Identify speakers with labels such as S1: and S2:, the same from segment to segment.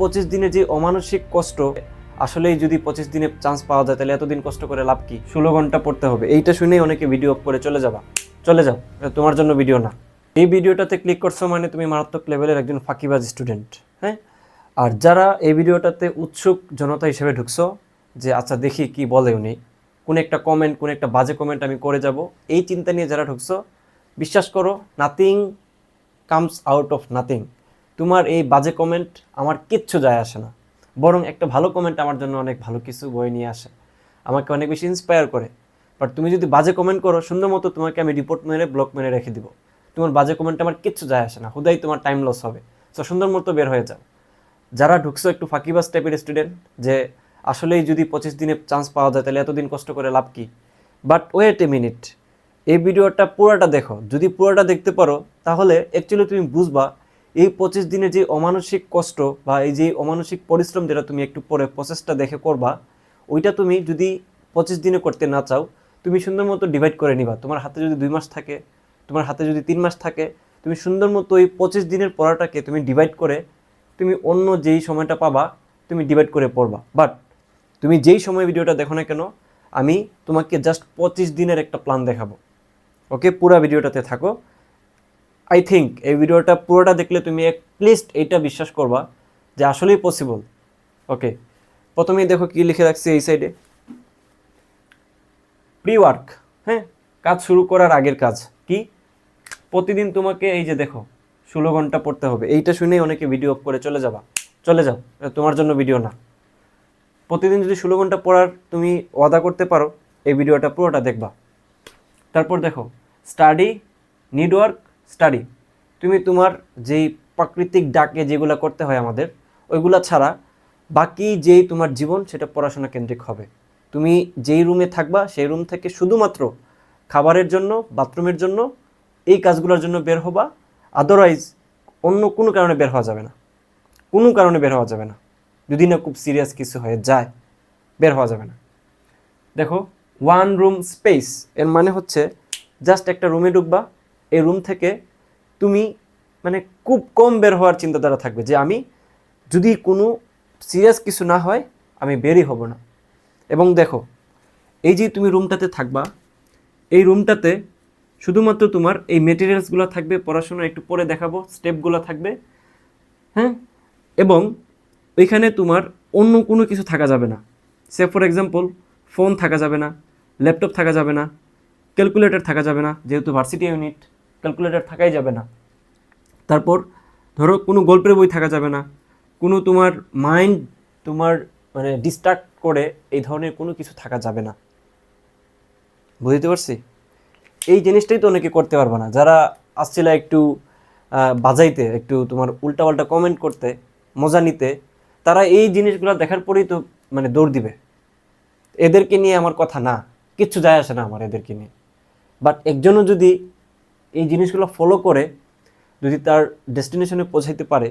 S1: পঁচিশ দিনে যে অমানসিক কষ্ট, আসলেই যদি পঁচিশ দিনে চান্স পাওয়া যায়, তাহলে এতদিন কষ্ট করে লাভ কি? ষোলো ঘণ্টা পড়তে হবে। এইটা শুনেই অনেকে ভিডিও অফ করে চলে যাবা। চলে যাও তোমার জন্য ভিডিও না। এই ভিডিওটাতে ক্লিক করছ মানে তুমি মারাত্মক লেভেলের একজন ফাঁকিবাজ স্টুডেন্ট হ্যাঁ? আর যারা এই ভিডিওটাতে উৎসুক জনতা হিসেবে ঢুকছো, যে আচ্ছা দেখি কি বলে উনি, কোন একটা কমেন্ট কোন একটা বাজে কমেন্ট আমি করে যাব, এই চিন্তা নিয়ে যারা ঢুকছো, বিশ্বাস করো nothing comes out of nothing তোমার এই বাজে কমেন্ট আমার কিচ্ছু যায় আসে না। বরং একটা ভালো কমেন্ট আমার জন্য অনেক ভালো কিছু বয়ে নিয়ে আসে। আমাকে অনেক বেশি ইন্সপায়ার করে। বাট তুমি যদি বাজে কমেন্ট করো, সুন্দর মতো তোমাকে আমি রিপোর্ট মেরে ব্লক মেরে রেখে দিব। তোমার বাজে কমেন্ট আমার কিচ্ছু যায় আসে না। হুদাই তোমার টাইম লস হবে। সো সুন্দর মতো বের হয়ে যাও। যারা ঢুকছো একটু ফাঁকিবাজ টাইপের স্টুডেন্ট যে আসলেই যদি পঁচিশ দিনে চান্স পাওয়া যায়, তাহলে এতদিন কষ্ট করে লাভ কি? বাট ওয়েট এ মিনিট এই ভিডিওটা পুরোটা দেখো। যদি পুরোটা দেখতে পারো, তাহলে অ্যাকচুয়ালি তুমি বুঝবা এই পঁচিশ দিনে যে অমানসিক কষ্ট বা এই যে অমানসিক পরিশ্রম যেটা তুমি একটু পরে প্রসেসটা দেখে করবা, ওইটা তুমি যদি পঁচিশ দিনে করতে না চাও, তুমি সুন্দর মতো ডিভাইড করে নিবা। তোমার হাতে যদি দুই মাস থাকে, তোমার হাতে যদি তিন মাস থাকে, তুমি সুন্দর মতো ওই পঁচিশ দিনের পড়াটাকে তুমি ডিভাইড করে, তুমি অন্য যেই সময়টা পাবা, তুমি ডিভাইড করে পড়বা। বাট তুমি যেই সময় ভিডিওটা দেখো না কেন, আমি তোমাকে জাস্ট পঁচিশ দিনের একটা প্ল্যান দেখাবো। ওকে পুরা ভিডিওটাতে থাকো। আই থিঙ্ক এই ভিডিওটা পুরোটা দেখলে তুমি লিস্ট এইটা বিশ্বাস করবা যে আসলেই পসিবল ওকে প্রথমেই দেখো কি লিখে রাখছি এই সাইডে প্রি ওয়ার্ক হ্যাঁ? কাজ শুরু করার আগের কাজ। কি? প্রতিদিন তোমাকে এই যে দেখো, ষোলো ঘণ্টা পড়তে হবে। এইটা শুনেই অনেকে ভিডিও অফ করে চলে যাবা। চলে যাও, এটা তোমার জন্য ভিডিও না। প্রতিদিন যদি ষোলো ঘণ্টা পড়ার তুমি ওয়াদা করতে পারো, এই ভিডিওটা পুরোটা দেখবা। তারপর দেখো স্টাডি নিডওয়ার্ক স্টাডি। তুমি তোমার যেই প্রাকৃতিক ডাকে যেগুলো করতে হয় আমাদের, ওইগুলা ছাড়া বাকি যেই তোমার জীবন সেটা পড়াশোনা কেন্দ্রিক হবে। তুমি যেই রুমে থাকবা, সেই রুম থেকে শুধুমাত্র খাবারের জন্য, বাথরুমের জন্য, এই কাজগুলোর জন্য বের হবা। আদারওয়াইজ অন্য কোনো কারণে বের হওয়া যাবে না। কোনো কারণে বের হওয়া যাবে না। যদি না খুব সিরিয়াস কিছু হয়ে যায়, বের হওয়া যাবে না। দেখো ওয়ান রুম স্পেস এর মানে হচ্ছে জাস্ট একটা রুমে ঢুকবা এই রুম থেকে তুমি মানে খুব কম বের হওয়ার চিন্তাধারা থাকবে যে আমি যদি কোনো সিরিয়াস কিছু না হয়, আমি বেরই হব না। এবং দেখো, এই যে তুমি রুমটাতে থাকবা, এই রুমটাতে শুধুমাত্র তোমার এই মেটেরিয়ালসগুলো থাকবে, পড়াশোনা একটু পরে দেখাবো স্টেপগুলো থাকবে হ্যাঁ? এবং ওইখানে তোমার অন্য কোনো কিছু থাকা যাবে না। সে ফর এক্সাম্পল ফোন থাকা যাবে না ল্যাপটপ থাকা যাবে না ক্যালকুলেটর থাকা যাবে না, যেহেতু ভার্সিটি ইউনিট ক্যালকুলেটর থাকাই যাবে না। তারপর ধরো কোনো গল্পের বই থাকা যাবে না। কোনো তোমার মাইন্ড তোমার মানে ডিস্ট্রাক্ট করে এই ধরনের কোনো কিছু থাকা যাবে না। বুঝতে পারছি? এই জিনিসটাই তো অনেকে করতে পারবে না। যারা আসছিল একটু বাজাইতে, একটু তোমার উল্টাপাল্টা কমেন্ট করতে, মজা নিতে, তারা এই জিনিসগুলো দেখার পরেই তো মানে দৌড় দিবে। এদেরকে নিয়ে আমার কথা না। কিচ্ছু যায় আসে না আমার এদেরকে নিয়ে। বাট একজনও যদি এই জিনিসগুলো ফলো করে যদি তার ডেস্টিনেশনে পৌঁছাইতে পারে,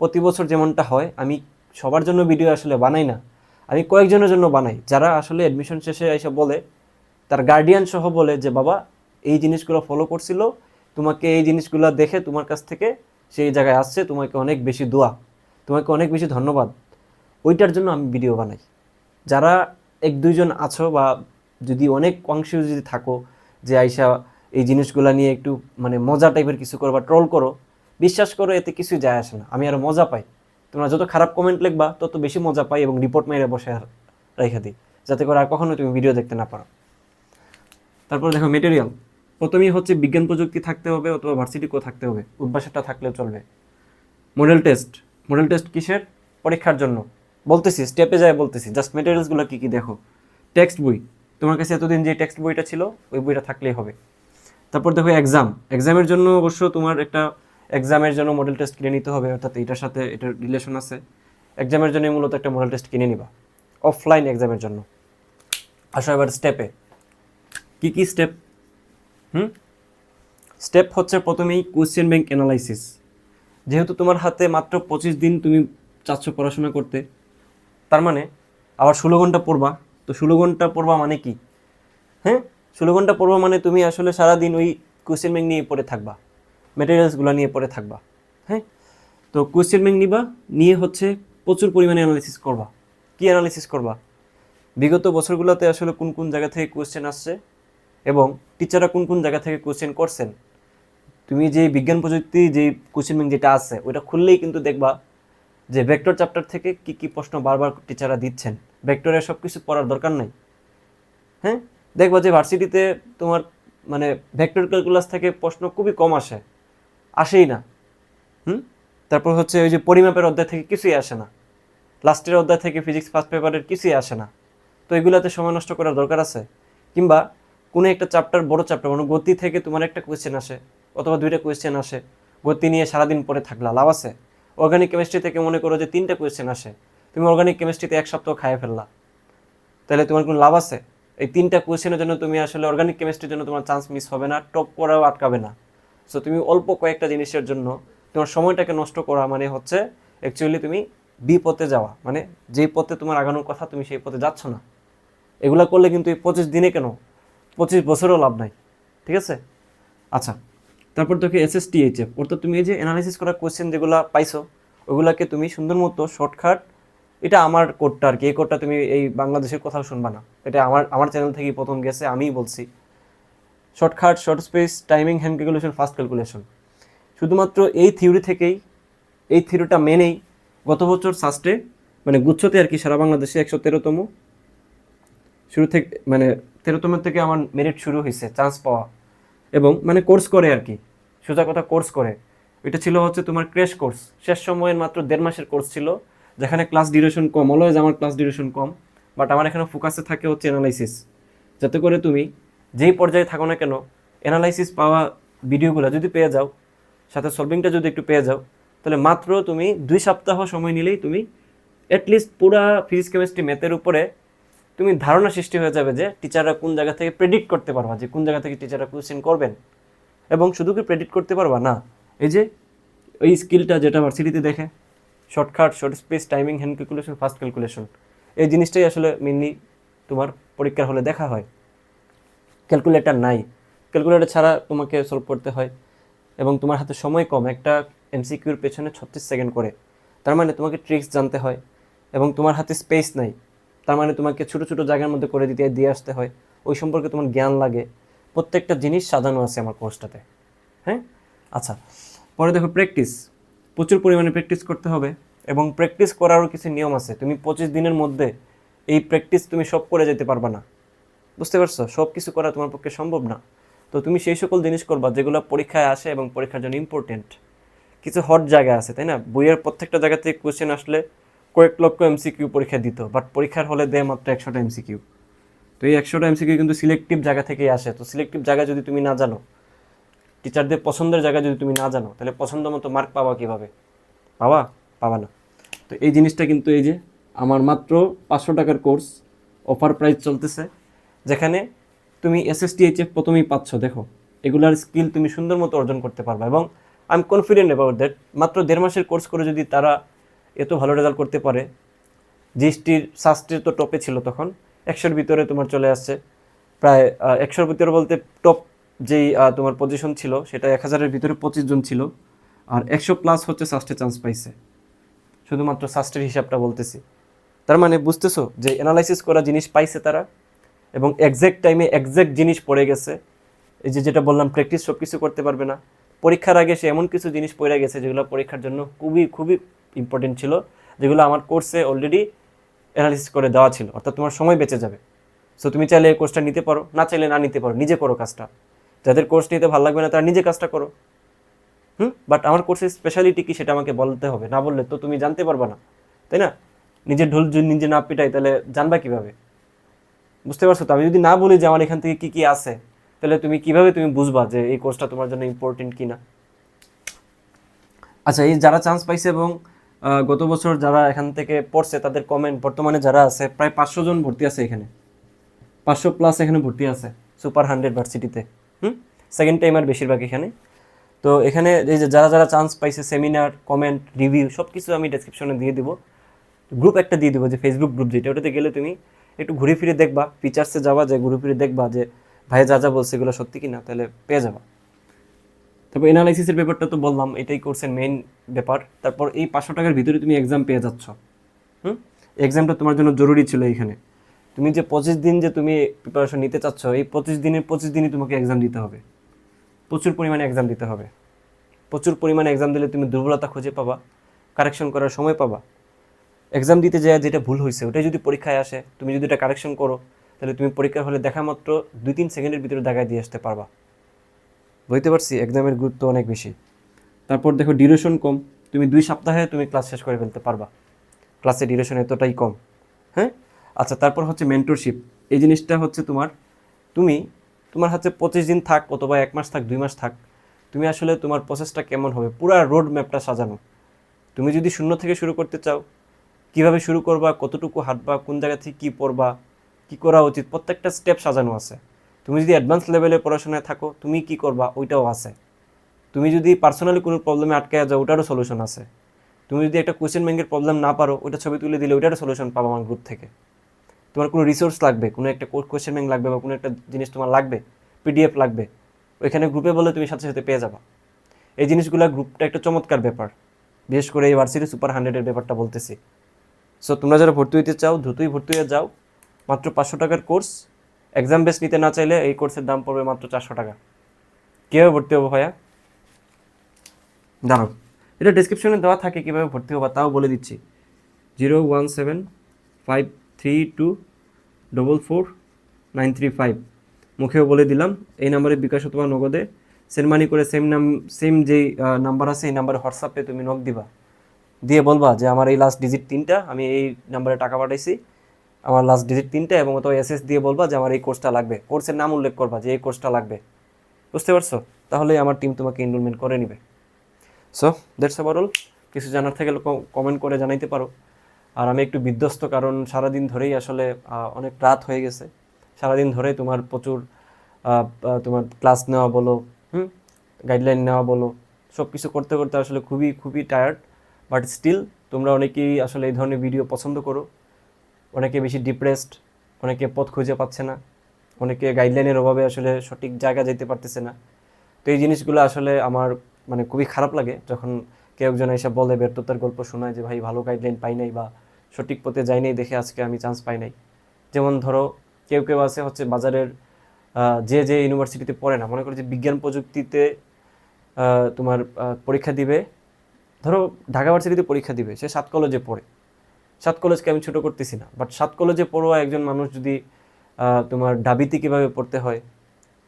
S1: প্রতি বছর যেমনটা হয়, আমি সবার জন্য ভিডিও আসলে বানাই না, আমি কয়েকজনের জন্য বানাই। যারা আসলে অ্যাডমিশন শেষে এসে বলে, তার গার্ডিয়ান সহ বলে যে, বাবা, এই জিনিসগুলো ফলো করছিল, তোমাকে এই জিনিসগুলো দেখে তোমার কাছ থেকে সেই জায়গায় আসছে, তোমাকে অনেক বেশি দোয়া, তোমাকে অনেক বেশি ধন্যবাদ। ওইটার জন্য আমি ভিডিও বানাই। যারা এক দুইজন আছো বা যদি অনেক অংশে যদি থাকো, যে আইসা এই জিনিসগুলো নিয়ে একটু মানে মজা টাইপের কিছু করো বা ট্রোল করো, বিশ্বাস করো এতে কিছুই যায় আসে না। আমি আরও মজা পাই। তোমরা যত খারাপ কমেন্ট লিখবা, তত বেশি মজা পাই এবং রিপোর্ট মেরে বসে রেখে দিই। যাতে করে আর কখনো তুমি ভিডিও দেখতে না পারো। তারপর দেখো মেটেরিয়াল প্রথমেই হচ্ছে বিজ্ঞান প্রযুক্তি থাকতে হবে অথবা ভার্সিটি ভার্সিটিকেও থাকতে হবে। উদ্ভাসটা থাকলেও চলবে। মডেল টেস্ট মডেল টেস্ট কিসের? পরীক্ষার জন্য। বলতেছি স্টেপে যায় বলতেছি। জাস্ট মেটেরিয়ালসগুলো কী কী দেখো। টেক্সট বই। তোমার কাছে এতদিন যে টেক্সট বইটা ছিল, ওই বইটা থাকলেই হবে। তারপর দেখো এক্সাম এক্সামের জন্য অবশ্য তোমার একটা এক্সামের জন্য মডেল টেস্ট কিনে নিতে হবে, অর্থাৎ এটার সাথে এটার রিলেশন আছে। এক্সামের জন্য মূলত একটা মডেল টেস্ট কিনে নিবা অফলাইন এক্সামের জন্য। আসো এবার স্টেপে কি কি স্টেপ হুম? স্টেপ হচ্ছে প্রথমেই কোয়েশ্চেন ব্যাংক অ্যানালাইসিস যেহেতু তোমার হাতে মাত্র পঁচিশ দিন তুমি চাচ্ছ পড়াশোনা করতে, তার মানে আবার ষোলো ঘণ্টা পড়বা। তো ষোলো ঘণ্টা পড়বা মানে কি? হ্যাঁ? ষোলো ঘণ্টা পড়বা মানে তুমি আসলে সারাদিন ওই কোয়েশ্চেন ব্যাংক নিয়ে পড়ে থাকবা মেটেরিয়ালসগুলো নিয়ে পড়ে থাকবা হ্যাঁ? তো কোয়েশ্চেন ব্যাংক নিবা, নিয়ে হচ্ছে প্রচুর পরিমাণে অ্যানালিসিস করবা। কি অ্যানালিসিস করবা? বিগত বছরগুলোতে আসলে কোন কোন জায়গা থেকে কোয়েশ্চেন আসছে এবং টিচাররা কোন কোন জায়গা থেকে কোয়েশ্চেন করছেন? তুমি যে বিজ্ঞান প্রযুক্তি যে কোশ্চেন ব্যাংক যেটা আছে, ওইটা খুললেই কিন্তু দেখবা যে ভেক্টর চ্যাপ্টার থেকে কি কি প্রশ্ন বারবার টিচাররা দিচ্ছেন। ভেক্টরের সব কিছু পড়ার দরকার নাই হ্যাঁ? দেখবা যে ভার্সিটিতে তোমার মানে ভেক্টর ক্যালকুলাস থেকে প্রশ্ন খুবই কম আসে। আসেই না। হুম? তারপর হচ্ছে ওই যে পরিমাপের অধ্যায় থেকে কিছুই আসে না। লাস্টের অধ্যায় থেকে ফিজিক্স ফার্স্ট পেপারের কিছুই আসে না। তো এগুলাতে সময় নষ্ট করার দরকার আছে? কিংবা কোনো একটা চ্যাপ্টার, বড় চ্যাপ্টার মানে গতি থেকে তোমার একটা কোয়েশ্চেন আসে, অথবা দুইটা কোয়েশ্চেন আসে, গতি নিয়ে সারাদিন পরে থাকলা, লাভ আছে? অর্গানিক কেমিস্ট্রি থেকে মনে করো যে তিনটা কোয়েশ্চেন আসে, তুমি অর্গানিক কেমিস্ট্রিতে এক সপ্তাহ খাইয়ে ফেললা। তাহলে তোমার কোনো লাভ আছে? এই তিনটা কোয়েশ্চেনের জন্য তুমি আসলে অর্গানিক কেমিস্ট্রির জন্য তোমার চান্স মিস হবে না টপ করাও আটকাবে না। সো তুমি অল্প কয়েকটা জিনিসের জন্য তোমার সময়টাকে নষ্ট করা মানে হচ্ছে অ্যাকচুয়ালি তুমি বিপথে যাওয়া মানে যেই পথে তোমার আগানোর কথা তুমি সেই পথে যাচ্ছ না। এগুলো করলে কিন্তু এই পঁচিশ দিনে কেন? পঁচিশ বছরও লাভ নাই, ঠিক আছে? আচ্ছা তারপর তোকে S S T H F অর্থাৎ তুমি এই যে অ্যানালাইসিস করা কোয়েশ্চেন যেগুলো পাইছো, ওগুলাকে তুমি সুন্দর মতো শর্টকাট এটা আমার কোডটা আর কি। এই কোডটা তুমি এই বাংলাদেশের কোথাও শুনবা না। এটা আমার আমার চ্যানেল থেকেই প্রথম গেছে, আমিই বলছি। Shortcut short space timing hand calculation fast calculation শুধুমাত্র এই থিওরি থেকেই, এই থিওরিটা মেনেই গত বছর সাস্টে মানে গুচ্ছতে আর কি সারা বাংলাদেশে একশো তেরোতম। শুরু থেকে মানে তেরোতম থেকে আমার মেরিট শুরু হয়েছে চান্স পাওয়া। এবং মানে কোর্স করে আর কি, সোজা কথা কোর্স করে। এটা ছিল হচ্ছে তোমার ক্রেশ কোর্স শেষ সময়ের মাত্র দেড় মাসের কোর্স ছিল। যেখানে ক্লাস ডিউরেশন কম অলওয়েজ আমার ক্লাস ডিউরেশন কম বাট আমার এখানে ফোকাসে থাকে হচ্ছে অ্যানালাইসিস যাতে করে তুমি যেই পর্যায়ে থাকো না কেন অ্যানালাইসিস পাওয়া ভিডিওগুলো যদি পেয়ে যাও, সাথে সলভিংটা যদি একটু পেয়ে যাও, তাহলে মাত্র তুমি দুই সপ্তাহ সময় নিলেই তুমি অ্যাটলিস্ট পুরা ফিজিক্স কেমিস্ট্রি ম্যাথের উপরে তুমি ধারণা সৃষ্টি হয়ে যাবে যে টিচাররা কোন জায়গা থেকে প্রেডিক্ট করতে পারবা, যে কোন জায়গা থেকে টিচাররা কোয়েশ্চেন করবেন। এবং শুধু কি প্রেডিক্ট করতে পারবা? না, এই যে ওই স্কিলটা যেটা ভার্সিটিতে দেখে shortcut short space timing hand calculation fast calculation এই জিনিসটাই আসলে মেনলি তোমার পরীক্ষার হলে দেখা হয়। ক্যালকুলেটার নাই। ক্যালকুলেটর ছাড়া তোমাকে সলভ করতে হয় এবং তোমার হাতে সময় কম। একটা এমসিকিউর পেছনে ছত্রিশ সেকেন্ড করে। তার মানে তোমাকে ট্রিক্স জানতে হয় এবং তোমার হাতে স্পেস নাই। তার মানে তোমাকে ছোটো ছোটো জায়গার মধ্যে করে দিতে, দিয়ে আসতে হয়। ওই সম্পর্কে তোমার জ্ঞান লাগে। প্রত্যেকটা জিনিস সাজানো আছে আমার কোর্সটাতে হ্যাঁ? আচ্ছা। পরে দেখো প্র্যাকটিস প্রচুর পরিমাণে প্র্যাকটিস করতে হবে এবং প্র্যাকটিস করারও কিছু নিয়ম আছে। তুমি পঁচিশ দিনের মধ্যে এই প্র্যাকটিস তুমি সব করে যেতে পারবা না। বুঝতে পারছ? সব কিছু করা তোমার পক্ষে সম্ভব না। তো তুমি সেই সকল জিনিস করবা যেগুলো পরীক্ষায় আসে এবং পরীক্ষার জন্য ইম্পর্টেন্ট কিছু হট জায়গা আছে, তাই না? বইয়ের প্রত্যেকটা জায়গা থেকে কোয়েশ্চেন আসলে কয়েক লক্ষ এমসিকিউ পরীক্ষা দিত বাট পরীক্ষার হলে দেয় মাত্র একশোটা এমসিকিউ তো এই একশোটা এমসিকিউ কিন্তু সিলেক্টিভ জায়গা থেকেই আসে। তো সিলেক্টিভ জায়গা যদি তুমি না জানো টিচারদের পছন্দের জায়গায় যদি তুমি না জানো, তাহলে পছন্দ মতো মার্ক পাবা কীভাবে? পাবা? পাবা না। তো এই জিনিসটা কিন্তু এই যে, আমার মাত্র পাঁচশো টাকার কোর্স অফার প্রাইস চলতেছে, যেখানে তুমি এসএসটি এইচএফ প্রথমেই পাচ্ছ, দেখো। এগুলার স্কিল তুমি সুন্দর মতো অর্জন করতে পারবে এবং I am confident about that মাত্র দেড় মাসের কোর্স করে যদি তারা এত ভালো রেজাল্ট করতে পারে, জিএসটির শাস্ত্রের তো টপে ছিল তখন, একশোর ভিতরে তোমার চলে আসছে। প্রায় একশোর ভিতরে বলতে টপ যেই তোমার পজিশন ছিল, সেটা এক হাজারের ভিতরে পঁচিশ জন ছিল। আর একশো প্লাস হচ্ছে সাস্টে চান্স পাইছে। শুধুমাত্র সাস্টের হিসাবটা বলতেছি। তার মানে বুঝতেছো যে অ্যানালাইসিস করা জিনিস পাইছে তারা এবং একজ্যাক্ট টাইমে এক্স্যাক্ট জিনিস পড়ে গেছে। এই যে যেটা বললাম প্র্যাকটিস সব কিছু করতে পারবে না। পরীক্ষার আগে সে এমন কিছু জিনিস পড়ে গেছে যেগুলো পরীক্ষার জন্য খুবই খুবই ইম্পর্টেন্ট ছিল, যেগুলো আমার কোর্সে অলরেডি অ্যানালিসিস করে দেওয়া ছিল। অর্থাৎ তোমার সময় বেঁচে যাবে। সো তুমি চাইলে এই কোর্সটা নিতে পারো, না চাইলে না নিতে পারো, নিজে করো কাজটা। যাদের কোর্স নিতে ভালো লাগবে না, তারা নিজে কাজটা করো। হুম? বাট আমার কোর্সের স্পেশালিটি কি সেটা আমাকে বলতে হবে, না বললে তো তুমি জানতে পারবে না। তাই না? নিজের ঢোল যদি নিজে না পিটাই, তাহলে জানবা কীভাবে? বুঝতে পারছ তো? আমি যদি না বলি যে আমার এখান থেকে কি কি আছে, তাহলে তুমি কীভাবে তুমি বুঝবা যে এই কোর্সটা তোমার জন্য ইম্পর্টেন্ট কিনা? আচ্ছা এই যারা চান্স পাইছে এবং গত বছর যারা এখান থেকে পড়ছে, তাদের কমেন্ট বর্তমানে যারা আছে, প্রায় পাঁচশো জন ভর্তি আছে এখানে। পাঁচশো প্লাস এখানে ভর্তি আছে সুপার হান্ড্রেড ভার্সিটিতে হুম? সেকেন্ড টাইমার বেশিরভাগ এখানে। তো এখানে এই যে যারা যারা চান্স পাইছে সেমিনার কমেন্ট রিভিউ সব কিছু আমি ডেসক্রিপশনে দিয়ে দিব। গ্রুপ একটা দিয়ে দিব, যে ফেসবুক গ্রুপ যেটা, ওটাতে গেলে তুমি একটু ঘুরে ফিরে দেখবা ফিচার্সে যাবা, যে ঘুরে ফিরে দেখবা যে ভাই যা যা বলছে এগুলো সত্যি কিনা, তাহলে পেয়ে যাবা। তারপর এনালাইসিসের ব্যাপারটা তো বললাম, এটাই কোর্সের মেইন ব্যাপার। তারপর এই পাঁচশো টাকার ভিতরে তুমি এক্সাম পেয়ে যাচ্ছ। হুম? এক্সামটা তোমার জন্য জরুরি ছিল এইখানে। তুমি যে পঁচিশ দিন যে তুমি প্রিপারেশন নিতে চাচ্ছ, এই পঁচিশ দিনের পঁচিশ দিনই তোমাকে এক্সাম দিতে হবে। প্রচুর পরিমাণে এক্সাম দিতে হবে। প্রচুর পরিমাণে এক্সাম দিলে তুমি দুর্বলতা খুঁজে পাবা কারেকশন করার সময় পাবা। এক্সাম দিতে যায় যেটা ভুল হয়েছে, ওটাই যদি পরীক্ষায় আসে, তুমি যদি এটা কারেকশন করো, তাহলে তুমি পরীক্ষার হলে দেখা মাত্র দুই তিন সেকেন্ডের ভিতরে দেখায় দিয়ে আসতে পারবা। বুঝতে পারছি এক্সামের গুরুত্ব অনেক বেশি। তারপর দেখো ডিউরেশন কম, তুমি দুই সপ্তাহে তুমি ক্লাস শেষ করে ফেলতে পারবা। ক্লাসের ডিউরেশন এতটাই কম হ্যাঁ? আচ্ছা তারপর হচ্ছে মেন্টরশিপ এই জিনিসটা হচ্ছে তোমার, তুমি, তোমার হাতে পঁচিশ দিন থাক অথবা এক মাস থাক, দুই মাস থাক, তুমি আসলে তোমার প্রসেসটা কেমন হবে? পুরো রোড ম্যাপটা সাজানো। তুমি যদি শূন্য থেকে শুরু করতে চাও, কীভাবে শুরু করবা, কতটুকু হাঁটবা, কোন জায়গা থেকে কী পড়বা, কী করা উচিত, প্রত্যেকটা স্টেপ সাজানো আছে। তুমি যদি অ্যাডভান্স লেভেলে পড়াশোনায় থাকো, তুমি কি করবা, ওইটাও আছে। তুমি যদি পার্সোনালি কোনো প্রবলেমে আটকে যাও, ওটারও সলিউশন আছে। তুমি যদি একটা কোয়েশ্চেন ব্যাংকের প্রবলেম না পারো, ওইটা ছবি তুলে দিলে, ওইটারও সলিউশন পাবো আমার গ্রুপ থেকে। তোমার কোনো রিসোর্স লাগবে, কোনো একটা কোয়েশ্চেন ব্যাংক লাগবে বা কোনো একটা জিনিস তোমার লাগবে পিডিএফ লাগবে, ওইখানে গ্রুপে বলে তুমি সাথে সাথে পেয়ে যাবা। এই জিনিসগুলো গ্রুপটা একটা চমৎকার ব্যাপার। বিশেষ করে এই ভার্সিটি সুপার হান্ড্রেডের ব্যাপারটা বলতেছি। সো তোমরা যারা ভর্তি হইতে চাও, দ্রুতই ভর্তি হয়ে যাও। মাত্র পাঁচশো টাকার কোর্স এক্সাম বেস নিতে না চাইলে এই কোর্সের দাম পড়বে মাত্র চারশো টাকা। কীভাবে ভর্তি হব ভাইয়া? দাঁড়াও। এটা ডিসক্রিপশনে দেওয়া থাকে কীভাবে ভর্তি হবা, তাও বলে দিচ্ছি। Zero one seven five three two double four nine three five মুখেও বলে দিলাম, এই নাম্বারে বিকাশ অথবা নগদে। সেন্ড মানি করে সেম নাম সেম যেই নাম্বার আছে, এই নাম্বারে হোয়াটসঅ্যাপে তুমি নক দিবা। দিয়ে বলবা যে আমার এই লাস্ট ডিজিট তিনটা, আমি এই নাম্বারে টাকা পাঠাইছি। আমার লাস্ট ডিজিট তিনটা এবং অথবা এসএস দিয়ে বলবা যে আমার এই কোর্সটা লাগবে। কোর্সের নাম উল্লেখ করবা যে এই কোর্সটা লাগবে। বুঝতে পারছ? তাহলে আমার টিম তোমাকে এনরোলমেন্ট করে নিবে। সো দ্যাটস অল কিছু জানার থেকে কমেন্ট করে জানাইতে পারো। আর আমি একটু বিধ্বস্ত, কারণ সারাদিন ধরেই আসলে অনেক রাত হয়ে গেছে। সারাদিন ধরে তোমার প্রচুর তোমার ক্লাস নেওয়া বলো, হুম? গাইডলাইন নেওয়া বলো সব কিছু করতে করতে আসলে খুবই খুবই টায়ার্ড বাট স্টিল তোমরা অনেকেই আসলে এই ধরনের ভিডিও পছন্দ করো। অনেকে বেশি ডিপ্রেসড অনেকে পথ খুঁজে পাচ্ছে না, অনেকে গাইডলাইনের অভাবে আসলে সঠিক জায়গা যেতে পারতেছে না। তো এই জিনিসগুলো আসলে আমার মানে খুবই খারাপ লাগে, যখন কেউ একজন এসে বলে ব্যর্থতার গল্প শোনায় যে, ভাই ভালো গাইডলাইন পাই নাই বা সঠিক পথে যাই নাই দেখে আজকে আমি চান্স পাই নাই। যেমন ধরো, কেউ কেউ আছে হচ্ছে বাজারের যে যে ইউনিভার্সিটিতে পড়ে না, মনে করো যে বিজ্ঞান প্রযুক্তিতে তোমার পরীক্ষা দিবে, ধরো ঢাকা ভার্সিটিতে পরীক্ষা দিবে, সে সাত কলেজে পড়ে। সাত কলেজকে আমি ছোটো করতেছি না বাট সাত কলেজে পড়ুয়া একজন মানুষ যদি তোমার ডাবিতে কীভাবে পড়তে হয়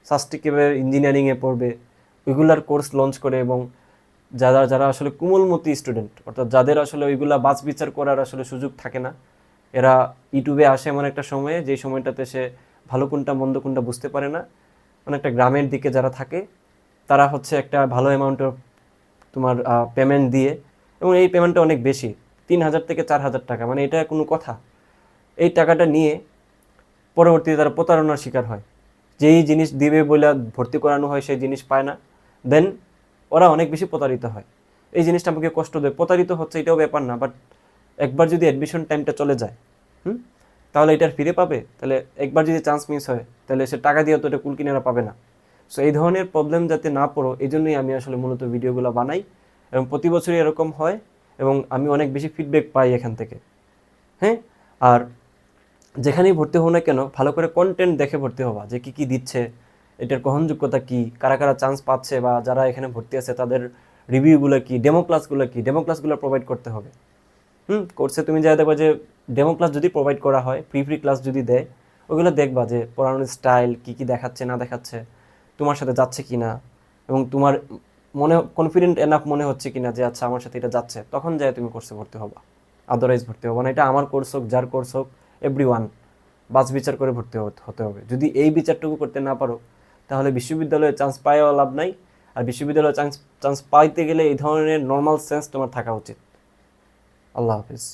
S1: সাস্টি কীভাবে ইঞ্জিনিয়ারিংয়ে পড়বে, ওইগুলার কোর্স লঞ্চ করে এবং যারা যারা আসলে কুমলমতি স্টুডেন্ট অর্থাৎ যাদের আসলে ওইগুলা বাছ বিচার করার আসলে সুযোগ থাকে না, এরা ইউটিউবে আসে এমন একটা সময়ে, যেই সময়টাতে সে ভালো কোনটা, মন্দ কোনটা বুঝতে পারে না। মানে একটা গ্রামের দিকে যারা থাকে, তারা হচ্ছে একটা ভালো অ্যামাউন্টের তোমার পেমেন্ট দিয়ে, এবং এই পেমেন্টটা অনেক বেশি তিন হাজার থেকে চার হাজার টাকা মানে এটা কোনো কথা। এই টাকাটা নিয়ে পরবর্তীতে তারা প্রতারণার শিকার হয়। যেই জিনিস দিবে বলে ভর্তি করানো হয়, সেই জিনিস পায় না। দেন ওরা অনেক বেশি প্রতারিত হয়। এই জিনিসটা আমাকে কষ্ট দেয়। প্রতারিত হচ্ছে এটাও ব্যাপার না বাট একবার যদি অ্যাডমিশন টাইমটা চলে যায়, হুম? তাহলে এটার ফিরে পাবে? তাহলে একবার যদি চান্স মিস হয়, তাহলে সে টাকা দিয়ে তো এটা কুল কিনারা পাবে না। সো এই ধরনের প্রবলেম যাতে না পড়ো, এই জন্যই আমি আসলে মূলত ভিডিওগুলো বানাই এবং প্রতি বছরই এরকম হয় এবং আমি অনেক বেশি ফিডব্যাক পাই এখান থেকে। হ্যাঁ? আর যেখানেই ভর্তি হও না কেন, ভালো করে কন্টেন্ট দেখে ভর্তি হবা যে কি কি দিচ্ছে এটার গ্রহণযোগ্যতা কি? কারা কারা চান্স পাচ্ছে বা যারা এখানে ভর্তি আছে, তাদের রিভিউগুলো কি? ডেমো ক্লাসগুলো কি? ডেমো ক্লাসগুলো প্রোভাইড করতে হবে। হুম কোর্সে তুমি যা দেখবা যে ডেমো ক্লাস যদি প্রোভাইড করা হয় ফ্রি ফ্রি ক্লাস যদি দেয়, ওগুলো দেখবা যে পড়ানোর স্টাইল কি কি দেখাচ্ছে, না দেখাচ্ছে, তোমার সাথে যাচ্ছে কি না এবং তোমার মনে কনফিডেন্ট এনাফ মনে হচ্ছে কি না যে আচ্ছা আমার সাথে এটা যাচ্ছে, তখন যায় তুমি কোর্সে ভর্তি হবা। আদারওয়াইজ ভর্তি হব না। এটা আমার কোর্স হোক, যার কোর্স হোক এভরি ওয়ান বাস বিচার করে ভর্তি হতে- হতে হবে। যদি এই বিচারটুকু করতে না পারো তাহলে বিশ্ববিদ্যালয়ে চান্স পাওয়া লাভ নাই। আর বিশ্ববিদ্যালয়ে চান্স চান্স পাইতে গেলে এই ধরনের নর্মাল সেন্স তোমার থাকা উচিত। আল্লাহ হাফিজ।